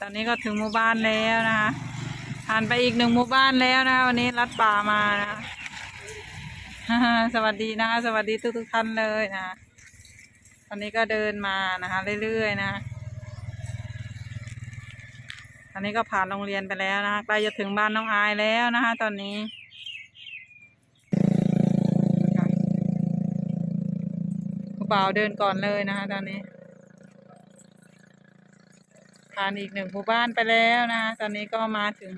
ตอนนี้ก็ถึงหมู่บ้านแล้วนะคะผ่านไปอีกหนึ่งหมู่บ้านแล้วนะคะวันนี้ลัดป่ามานะสวัสดีนะคะสวัสดีทุกทุกท่านเลยนะตอนนี้ก็เดินมานะคะเรื่อยๆนะตอนนี้ก็ผ่านโรงเรียนไปแล้วนะคะใกล้จะถึงบ้านน้องอายแล้วนะคะตอนนี้ค่ะผู้บ่าวเดินก่อนเลยนะคะตอนนี้ ผ่านอีกหนึ่งหมู่บ้านไปแล้วนะคะตอนนี้ก็มาถึง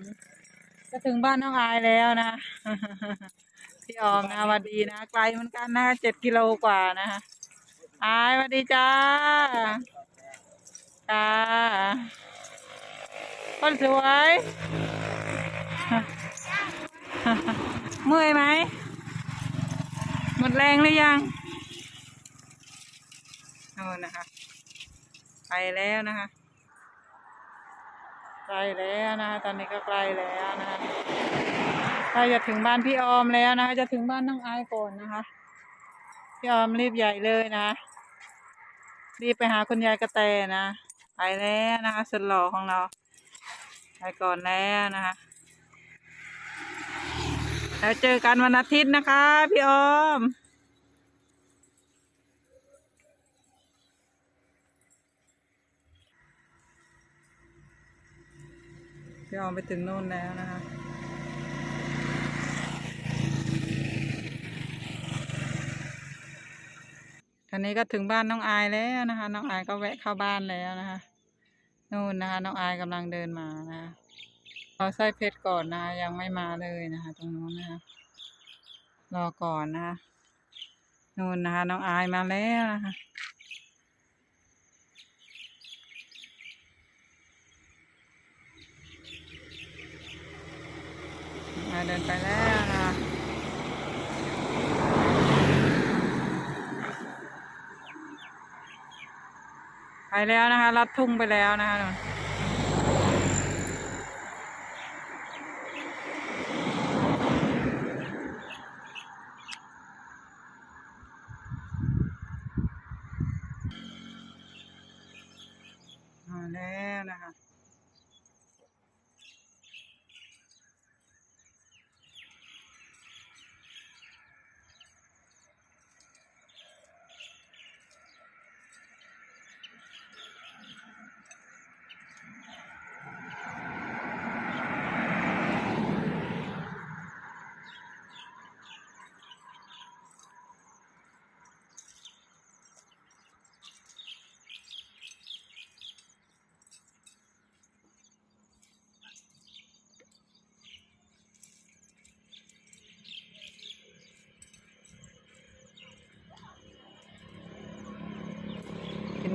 ก็ถึงบ้านน้องอายแล้วนะพี่ออมนะสวัสดีนะไกลเหมือนกันนะเจ็ดกิโลกว่านะคะอายสวัสดีจ้าจ้าคนสวยเมื่อยไหมหมดแรงหรือยังโน่นนะคะ ไปแล้วนะคะ ใกล้แล้วนะคะตอนนี้ก็ใกล้แล้วนะคะใกล้จะถึงบ้านพี่ออมแล้วนะคะ จะถึงบ้านน้องไอายก่อนนะคะ พี่ออมรีบใหญ่เลยนะ รีบไปหาคุณยายกระแตนะไปแล้วนะคะสุดหล่อของเราไปก่อนแล้วนะคะแล้วเจอกันวันอาทิตย์นะคะ พี่ออม พี่ออมไปถึงโน่นแล้วนะคะทีนี้ก็ถึงบ้านน้องอายแล้วนะคะ น้องอายก็แวะเข้าบ้านแล้วนะคะนู่นนะคะน้องอายกำลังเดินมานะคะเอาไส้เพชรก่อนนะคะยังไม่มาเลยนะคะ ตรงนู้นนะคะรอก่อนนะคะนู่นนะคะน้องอายมาแล้วนะคะน้องอายเดิน ไปแล้วนะคะไปแล้วนะคะลัดทุ่งไปแล้วนะคะนมาแล้วนะคะ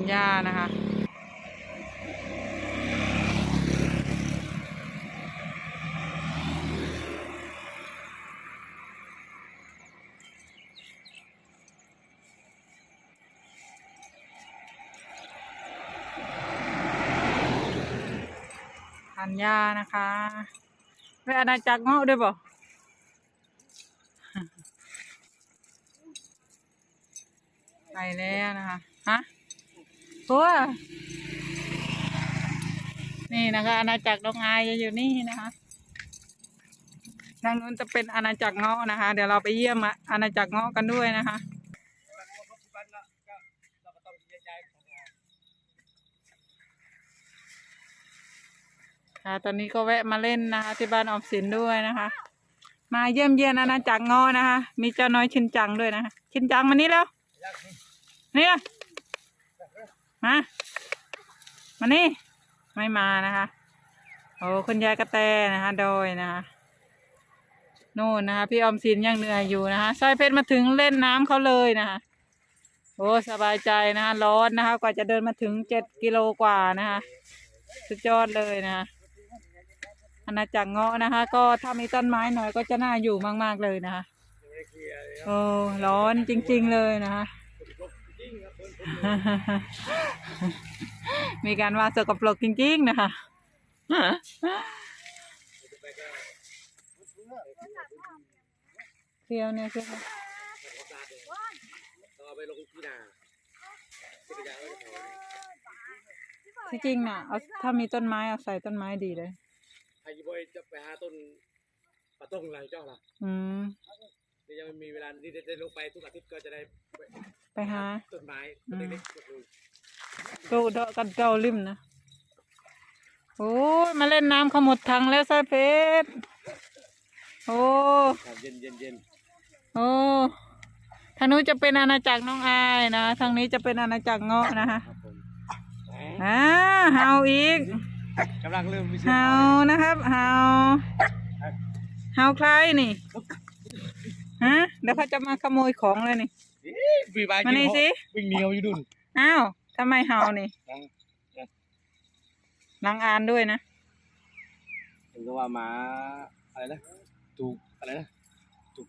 หญ้านะคะทานหญ้านะคะไปอาณาจักรเงาะด้วยบ่ไปแล้วนะคะ ฮะ ตัวนี่นะคะอาณาจักรดงอายจะอยู่นี่นะคะทางนู้นจะเป็นอาณาจักรเงาะนะคะ เดี๋ยวเราไปเยี่ยมอาณาจักรเงาะกันด้วยนะคะค่ะตอนนี้ก็แวะมาเล่นนะคะที่บ้านออมสินด้วยนะคะ มาเยี่ยมเยียนอาณาจักรเงาะนะคะ มีเจ้าน้อยชินจังด้วยนะคะชินจังมานี่แล้วนี่ลย มา มานี่ ไม่มานะคะ โอ้คุณยายกระแตนะคะโดยนะคะนู่นนะคะ พี่ออมสินยังเหนื่อยอยู่นะคะสร้อยเพชรมาถึงเล่นน้ำเขาเลยนะคะโอ้สบายใจนะคะร้อนนะคะ กว่าจะเดินมาถึงเจ็ดกิโลกว่านะคะสุดยอดเลยนะคะอาณาจักรเงาะนะคะ ก็ถ้ามีต้นไม้หน่อยก็จะน่าอยู่มาก ๆ เลยนะคะโอ้ร้อนจริง ๆ เลยนะคะ มีการว่าสกปรกจริงๆนะคะเที่ยวเนี่ยคือเอาไปลงที่นาจักรยานไว้แถวนี้ที่จริงน่ะเอาถ้ามีต้นไม้เอาใส่ต้นไม้ดีเลยไอ้บอยจะไปหาต้นปะต้งอะไรเจ้าล่ะ อืมนี่ยังไม่มีเวลาที่จะได้ลงไปทุกอาทิตย์ก็จะได้ไปไป หาต้นไม้อืมเล็กๆก็คือปลูกดอกกันเก่าริมนะโอ้ยมาเล่นน้ำเขาหมดถังแล้วซะเพชรโอ้ครับเย็นเย็นเย็นโอ้ทางนู้นจะเป็นอาณาจักรน้องอายนะทางนี้จะเป็นอาณาจักรเงาะนะคะครับผมอ่าเฮาอีกกำลังเริ่มวิชาเฮานะครับเฮาเฮาใครนี่ฮะเดี๋ยวเขาจะมาขโมยของเลยนี่ วีบายมานี่สิ วิ่งเหนียวอยู่ดุนอ้าวทำไมเฮานี่ยังลังอานด้วยนะเห็นก็ว่าหมาอะไรนะถูกอะไรนะถูก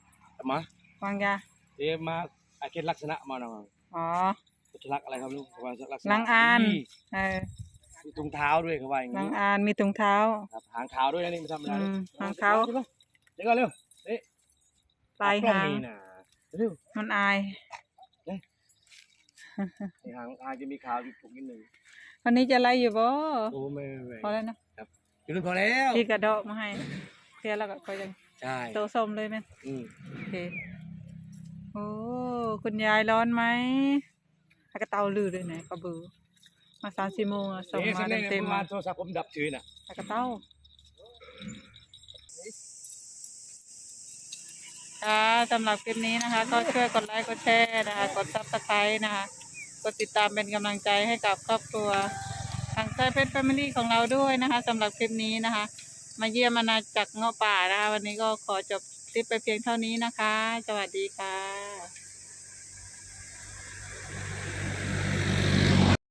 หมาวางยาเอ๊ะมาอาเกตลักษณะมาหน่อยอ๋อพุทธลักษณ์อะไรครับลูกว่าลักษณะลังอานนี่เออมีถุงเท้าด้วยเขาว่าอย่างลันี้งอานมีถุงเท้า ครับหางเท้าด้วยนะนี่ไม่ธรรมดาอืเลยมหางเท้าเดี๋ยวก่อนเร็วเอ๊ะปลายกล้อหางนี่นะ เร็วมันอายในหางหางจะมีขาวอยู่ตรงนิดหนึ่งวันนี้จะไล่อยู่บ่โอ้ไม่ไม่พอไม่แล้วนะอยู่นู่นพอแล้วพี่กระดอกมาให้เพียแล้วก็ก็ยังใช่โตส้มเลยแม่นอืมโอเคโอ้คุณยายร้อนไหมอากระเตาลือเลยไหนกระบือมาสามสี่โมงอะส่งเอ๊ะมาเส้นเต็นี้มเนี่ยเต็มประมาณโทรศัพท์ผมดับชื้นอะอากระเต้า ค่ะสำหรับคลิปนี้นะคะ ก็ช่วยกดไลค์กดแชร์นะคะ กดซับสไครต์นะคะ กดติดตามเป็นกำลังใจให้กับครอบครัว ทางไซเพชรแฟมิลี่ของเราด้วยนะคะสำหรับคลิปนี้นะคะ มาเยี่ยมอาณาจักรเงาะป่านะคะ วันนี้ก็ขอจบคลิปไปเพียงเท่านี้นะคะ สวัสดีค่ะ